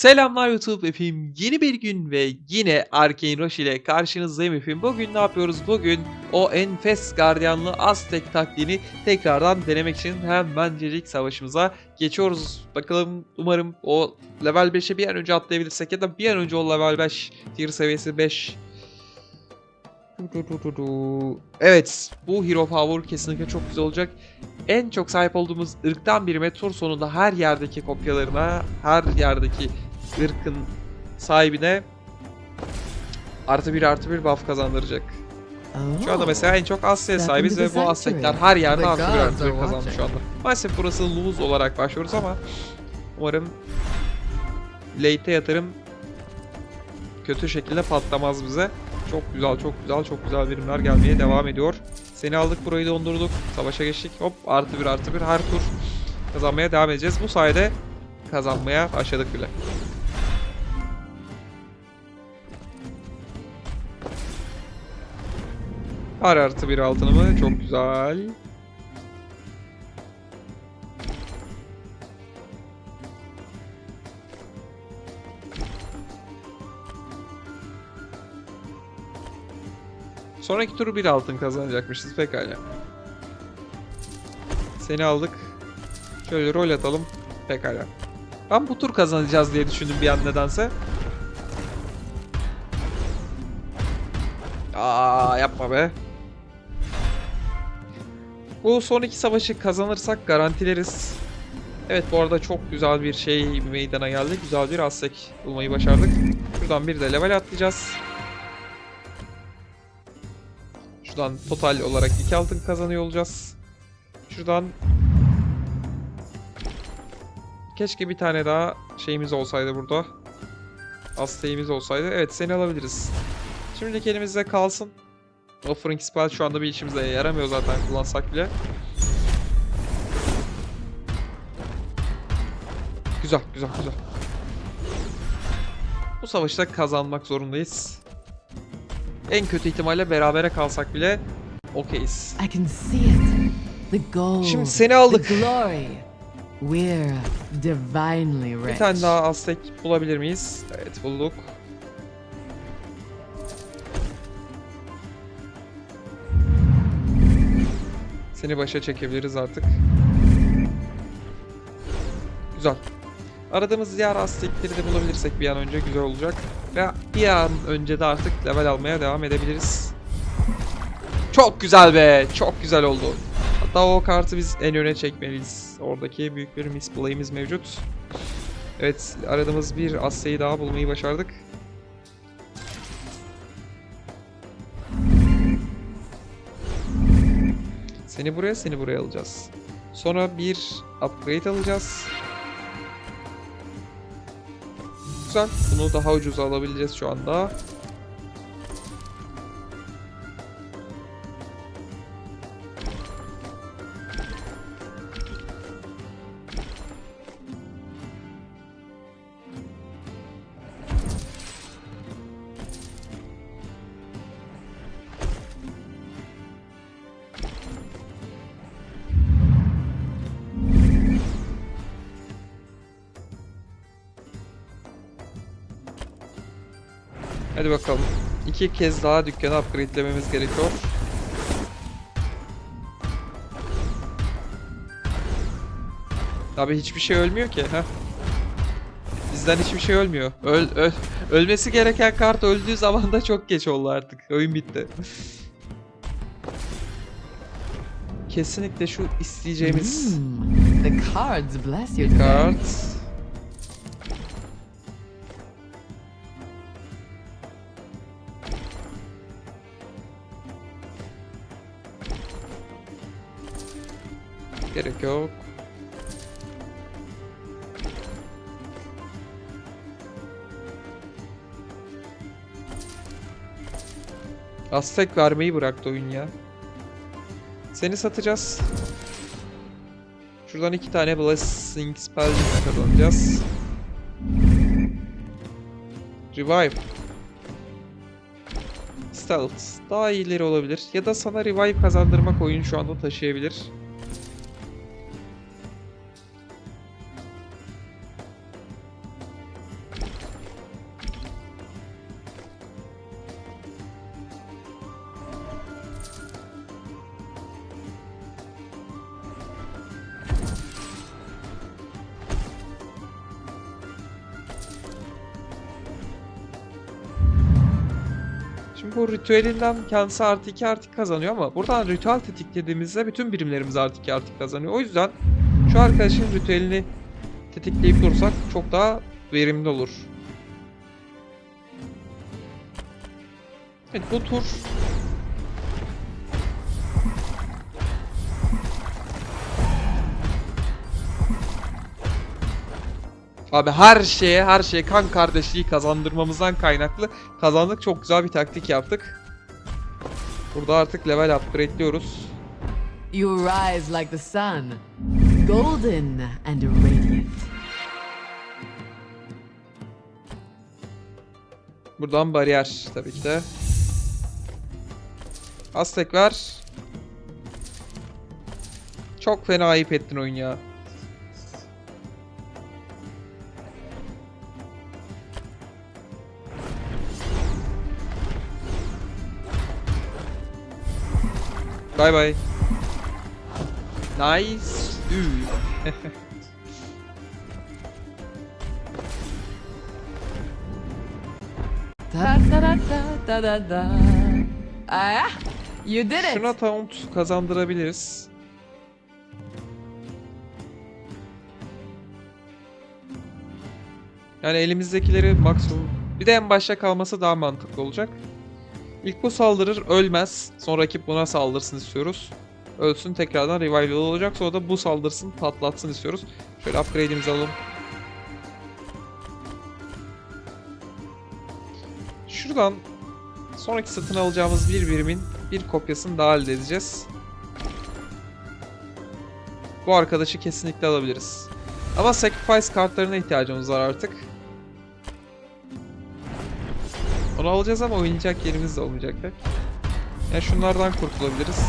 Selamlar YouTube efendim. Yeni bir gün ve yine Arcane Rush ile karşınızdayım efendim. Bugün ne yapıyoruz? Bugün o enfes gardiyanlı Aztek taktiğini tekrardan denemek için hemencecik savaşımıza geçiyoruz. Bakalım umarım o level 5'e bir an önce atlayabilirsek ya da bir an önce o level 5 tier seviyesi 5 Evet, bu Hero Power kesinlikle çok güzel olacak. En çok sahip olduğumuz ırktan birime tur sonunda her yerdeki kopyalarına, her yerdeki ırkın sahibine artı bir artı bir buff kazandıracak. Şu anda mesela en çok Asya sahibiz ve bu sanctuary. her yerde artı bir artı bir kazandı şu anda. Maalesef burası lose olarak başlıyoruz ama umarım late'e yatırım kötü şekilde patlamaz bize. Çok güzel, çok güzel, çok güzel birimler gelmeye devam ediyor. Seni aldık, burayı dondurduk. Savaşa geçtik. Hop, artı bir, artı bir. Her tur kazanmaya devam edeceğiz. Bu sayede kazanmaya başladık bile. Var artı bir altınımı. Çok güzel. Sonraki turu bir altın kazanacakmışız pekala. Seni aldık. Şöyle rol atalım. Pekala. Ben bu tur kazanacağız diye düşündüm bir an nedense. Aa yapma be. Bu son iki savaşı kazanırsak garantileriz. Evet bu arada çok güzel bir şey meydana geldi. Güzel bir Aztek bulmayı başardık. Şuradan bir de level atlayacağız. Şuradan total olarak 2 altın kazanıyor olacağız. Şuradan Keşke bir tane daha şeyimiz olsaydı burada. Azteğimiz olsaydı. Evet seni alabiliriz. Şimdilik elimizde kalsın. Offering Spell şu anda bir işimize yaramıyor zaten kullansak bile. Güzel, güzel, güzel. Bu savaşta kazanmak zorundayız. En kötü ihtimalle berabere kalsak bile okeyiz. Şimdi seni aldık. Bir tane daha Aztek bulabilir miyiz? Evet bulduk. Seni başa çekebiliriz artık. Güzel. Aradığımız diğer Aztekleri de bulabilirsek bir an önce güzel olacak. Ve bir an önce de artık level almaya devam edebiliriz. Çok güzel be. Çok güzel oldu. Hatta o kartı biz en öne çekmeliyiz. Oradaki büyük bir misplay'imiz mevcut. Evet, aradığımız bir Asya'yı daha bulmayı başardık. Seni buraya, seni buraya alacağız. Sonra bir upgrade alacağız. Güzel. Bunu daha ucuza alabileceğiz şu anda. Hadi bakalım. İki kez daha dükkanı upgradelememiz gerekiyor. Abi hiçbir şey ölmüyor ki. Heh. Bizden hiçbir şey ölmüyor. Öl, öl- ölmesi gereken kart öldüğü zaman da çok geç oldu artık. Oyun bitti. Kesinlikle şu isteyeceğimiz Mm, the cards bless you today. Gerek yok. Aztek vermeyi bıraktı oyun ya. Seni satacağız. Şuradan iki tane Blessing Spell kazanacağız. Revive. Stealth. Daha iyileri olabilir. Ya da sana Revive kazandırmak oyun şu anda taşıyabilir. Ritüelinden kendisi artı 2 artı kazanıyor ama buradan ritüel tetiklediğimizde bütün birimlerimiz artı 2 artı kazanıyor. O yüzden şu arkadaşın ritüelini tetikleyip dursak çok daha verimli olur. Evet bu tur Abi her şeye her şeye kan kardeşliği kazandırmamızdan kaynaklı kazandık. Çok güzel bir taktik yaptık. Burada artık level upgrade'liyoruz. You rise like the sun, golden and radiant. Buradan bariyer tabii ki de. Aztek ver. Çok fena ayıp ettin oyun ya. Bay bay. Nice. Da da da da da da da. Ah, you did it. Şuna taunt kazandırabiliriz. Yani elimizdekileri maksimum... Bir de en başta kalması daha mantıklı olacak. İlk bu saldırır, ölmez. Sonra rakip buna saldırsın istiyoruz. Ölsün tekrardan revival olacak. Sonra da bu saldırsın, patlatsın istiyoruz. Şöyle upgrade'imizi alalım. Şuradan sonraki satın alacağımız bir birimin bir kopyasını daha elde edeceğiz. Bu arkadaşı kesinlikle alabiliriz. Ama sacrifice kartlarına ihtiyacımız var artık. Onu alacağız ama oynayacak yerimiz de olmayacak pek. Yani şunlardan kurtulabiliriz.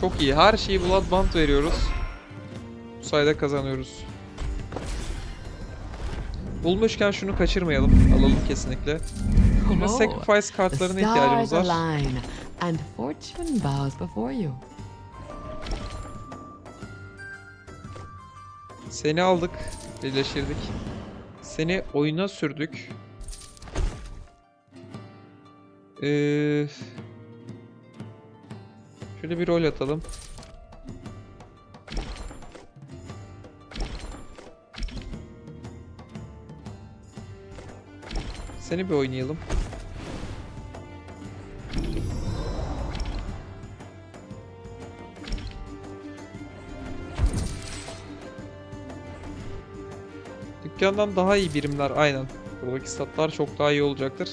Çok iyi. Her şeyi Blood Bond veriyoruz. Bu sayede kazanıyoruz. Bulmuşken şunu kaçırmayalım. Alalım kesinlikle. Oh, sacrifice kartlarına ihtiyacımız var. align and fortune bows before you. Seni aldık. Birleştirdik. Seni oyuna sürdük. Ee, şöyle bir rol atalım. Seni bir oynayalım. Dükkandan daha iyi birimler aynen. Buradaki statlar çok daha iyi olacaktır.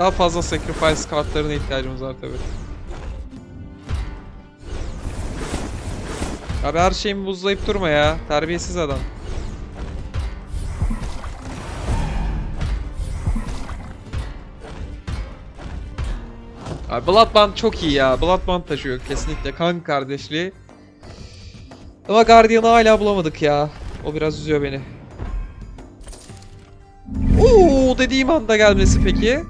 Daha fazla sacrifice kartlarına ihtiyacımız var tabi. Abi her şeyimi buzlayıp durma ya. Terbiyesiz adam. Abi Bloodband çok iyi ya. Bloodband taşıyor kesinlikle. Kan kardeşliği. Ama Guardian'ı hala bulamadık ya. O biraz üzüyor beni. Oo dediğim anda gelmesi peki.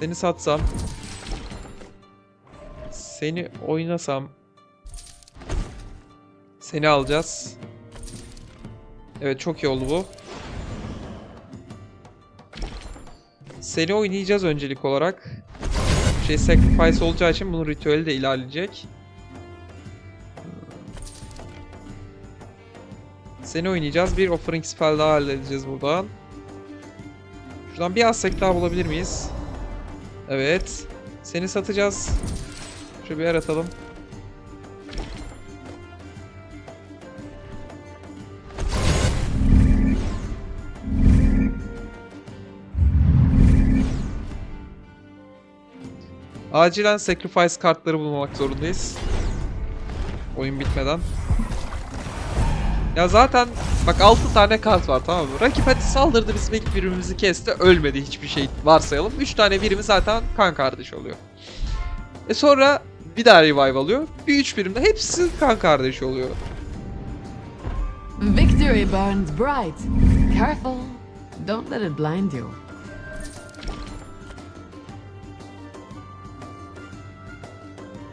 Seni satsam. Seni oynasam. Seni alacağız. Evet çok iyi oldu bu. Seni oynayacağız öncelik olarak. Şey sacrifice olacağı için bunun ritüeli de ilerleyecek. Seni oynayacağız. Bir offering spell daha halledeceğiz buradan. Şuradan bir Aztek daha bulabilir miyiz? Evet. Seni satacağız. Şöyle bir yer atalım. Acilen sacrifice kartları bulmak zorundayız. Oyun bitmeden. Ya zaten bak 6 tane kart var tamam mı? Rakip hadi saldırdı bizim ilk birimimizi kesti ölmedi hiçbir şey varsayalım. 3 tane birimi zaten kan kardeş oluyor. E sonra bir daha revive alıyor. Bir 3 birimde hepsi kan kardeş oluyor. Victory burns bright. Careful. Don't let it blind you.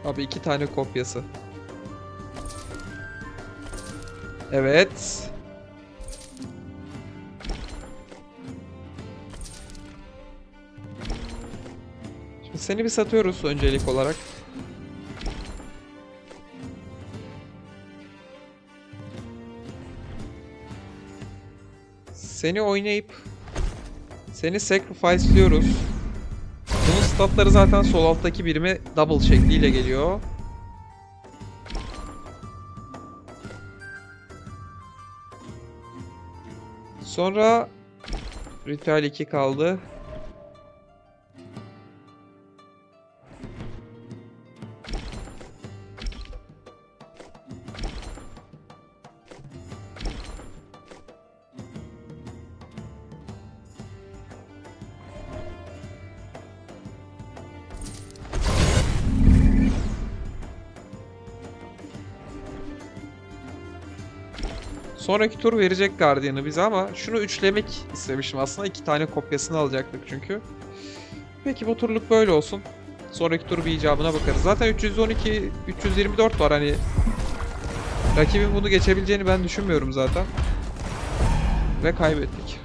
Abi iki tane kopyası. Evet. Şimdi seni bir satıyoruz öncelik olarak. Seni oynayıp seni sacrifice'liyoruz. Bunun statları zaten sol alttaki birime double şekliyle geliyor. Sonra ritüel 2 kaldı. Sonraki tur verecek Guardian'ı bize ama şunu üçlemek istemiştim aslında. iki tane kopyasını alacaktık çünkü. Peki bu turluk böyle olsun. Sonraki tur bir icabına bakarız. Zaten 312, 324 var hani. Rakibin bunu geçebileceğini ben düşünmüyorum zaten. Ve kaybettik.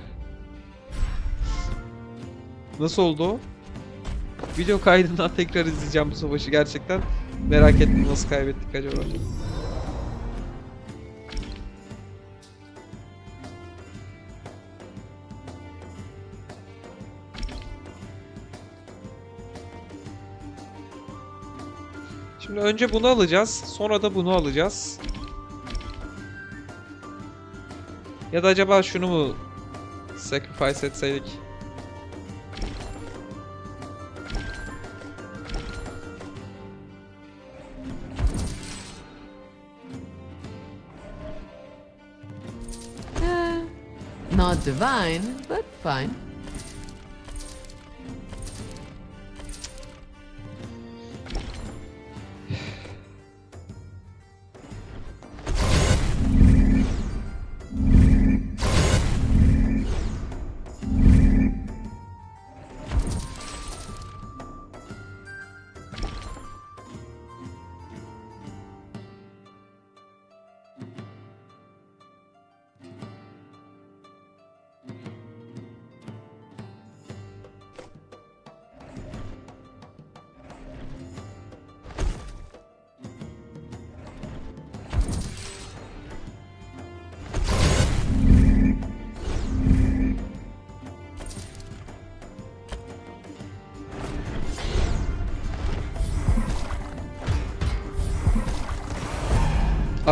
Nasıl oldu? Video kaydından tekrar izleyeceğim bu savaşı gerçekten. Merak ettim nasıl kaybettik acaba. Şimdi önce bunu alacağız. Sonra da bunu alacağız. Ya da acaba şunu mu sacrifice etseydik? Not divine, but fine.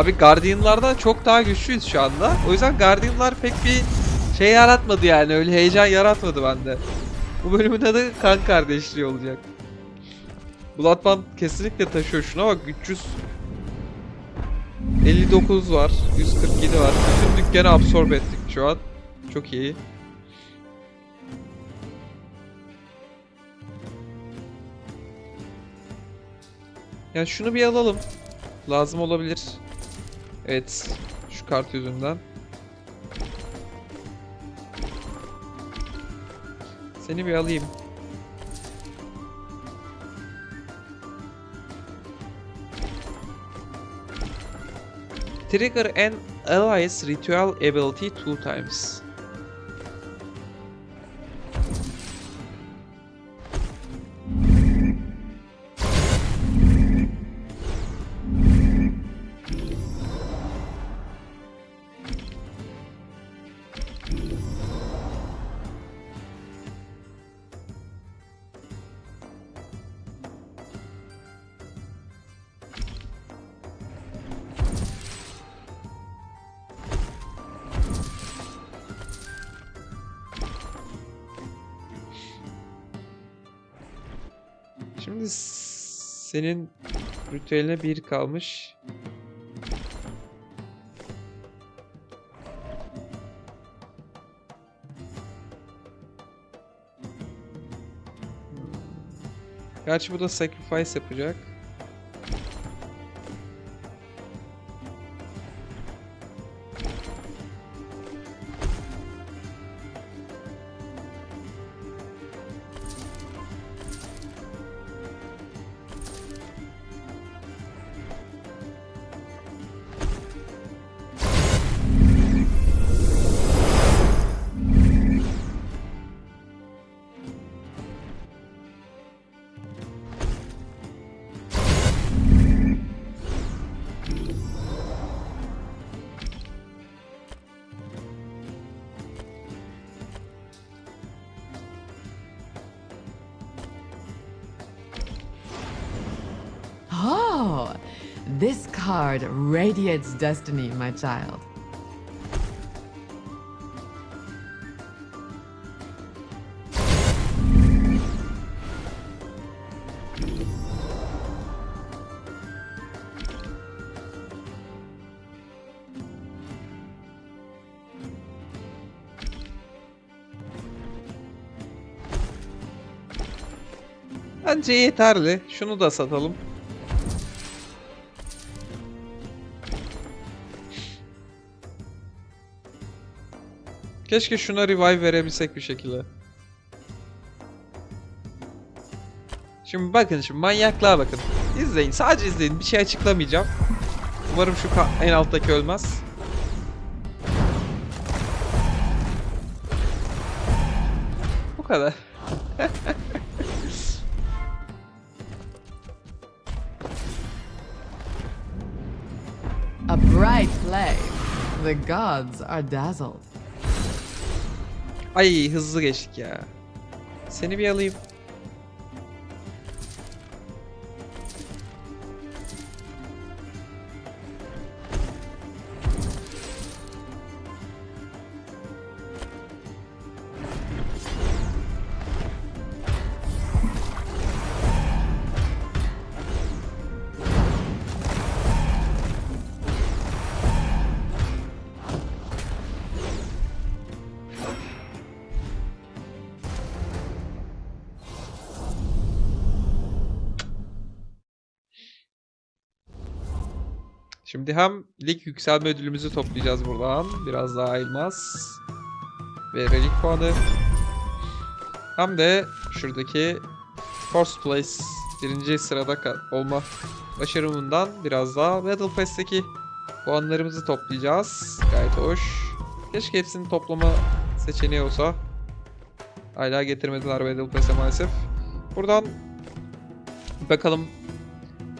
Abi Guardian'lardan çok daha güçlüyüz şu anda. O yüzden Guardian'lar pek bir şey yaratmadı yani. Öyle heyecan yaratmadı bende. Bu bölümün adı kan kardeşliği olacak. Bloodband kesinlikle taşıyor. Şuna bak 300 59 var. 147 var. Bütün dükkanı absorbe ettik şu an. Çok iyi. Yani şunu bir alalım. Lazım olabilir. Evet. Şu kart yüzünden. Seni bir alayım. Trigger an ally's ritual ability two times. Şimdi senin ritüeline bir kalmış. Gerçi bu da sacrifice yapacak. This card radiates destiny, my child. Bence yeterli. Şunu da satalım. Keşke şuna revive verebilsek bir şekilde. Şimdi bakın şimdi manyaklığa bakın. İzleyin sadece izleyin bir şey açıklamayacağım. Umarım şu en alttaki ölmez. Bu kadar. A bright flame. The gods are dazzled. Ay hızlı geçtik ya. Seni bir alayım. Şimdi hem lig yükselme ödülümüzü toplayacağız buradan. Biraz daha elmas. Ve relik puanı. Hem de şuradaki first place birinci sırada olma başarımından biraz daha Battle Pass'teki puanlarımızı toplayacağız. Gayet hoş. Keşke hepsini toplama seçeneği olsa. Hala getirmediler Battle Pass'e maalesef. Buradan bakalım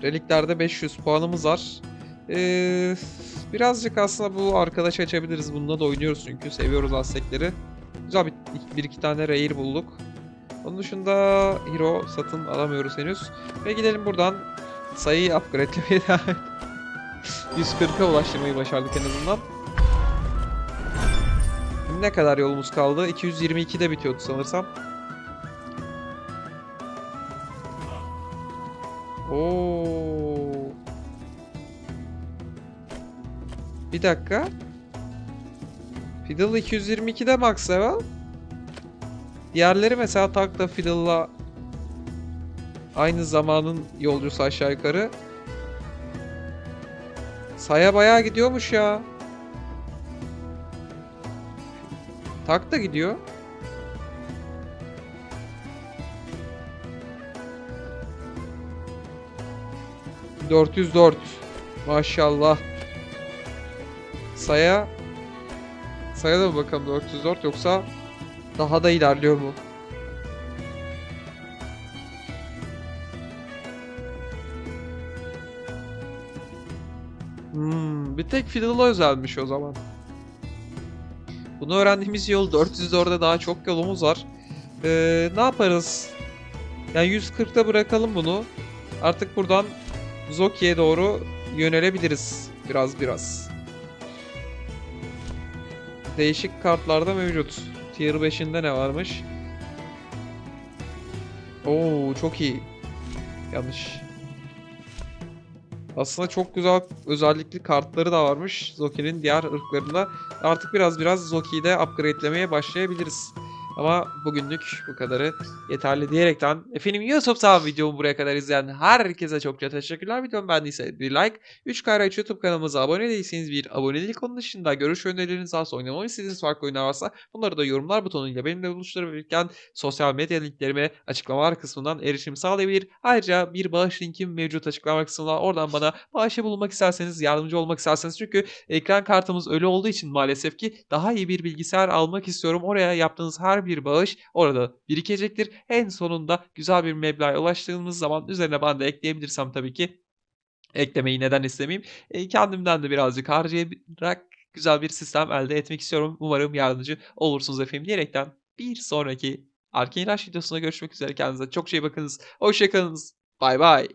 Reliklerde 500 puanımız var. Ee, birazcık aslında bu arkadaş açabiliriz. Bununla da oynuyoruz çünkü. Seviyoruz Aztekleri. Güzel bir, bir iki tane rare bulduk. Onun dışında hero satın alamıyoruz henüz. Ve gidelim buradan sayıyı upgradelemeye devam et. 140'a ulaştırmayı başardık en azından. Ne kadar yolumuz kaldı? 222'de bitiyordu sanırsam. Oo. Bir dakika. Fiddle 222'de max level. Diğerleri mesela Takla Fiddle'la aynı zamanın yolcusu aşağı yukarı. Saya bayağı gidiyormuş ya. Tak da gidiyor. ...404. Maşallah. Saya... Saya da mı bakalım 404 yoksa... ...daha da ilerliyor mu? Hmm, bir tek Fiddle'a özelmiş o zaman. Bunu öğrendiğimiz yol 404'e daha çok yolumuz var. Ee, ne yaparız? Yani 140'ta bırakalım bunu. Artık buradan Zoki'ye doğru yönelebiliriz. Biraz biraz. Değişik kartlarda mevcut. Tier 5'inde ne varmış? Oo çok iyi. Yanlış. Aslında çok güzel özellikli kartları da varmış Zoki'nin diğer ırklarında. Artık biraz biraz Zoki'yi de upgradelemeye başlayabiliriz. Ama bugünlük bu kadarı yeterli diyerekten efendim YouTube'da videomu buraya kadar izleyen herkese çokça teşekkürler. Videomu beğendiyse bir like, 3 Kayraç YouTube kanalımıza abone değilseniz bir abonelik onun dışında görüş önerileriniz varsa oynamamı istediğiniz farklı oyunlar varsa bunları da yorumlar butonuyla benimle buluşturabilirken sosyal medya linklerime açıklamalar kısmından erişim sağlayabilir. Ayrıca bir bağış linkim mevcut açıklama kısmında oradan bana bağışa bulunmak isterseniz yardımcı olmak isterseniz çünkü ekran kartımız ölü olduğu için maalesef ki daha iyi bir bilgisayar almak istiyorum. Oraya yaptığınız her bir bağış orada birikecektir. En sonunda güzel bir meblağa ulaştığımız zaman üzerine ben de ekleyebilirsem tabii ki eklemeyi neden istemeyeyim. E, kendimden de birazcık harcayarak güzel bir sistem elde etmek istiyorum. Umarım yardımcı olursunuz efendim diyerekten bir sonraki Arcane Rush videosunda görüşmek üzere. Kendinize çok şey bakınız. Hoşçakalınız. Bay bay.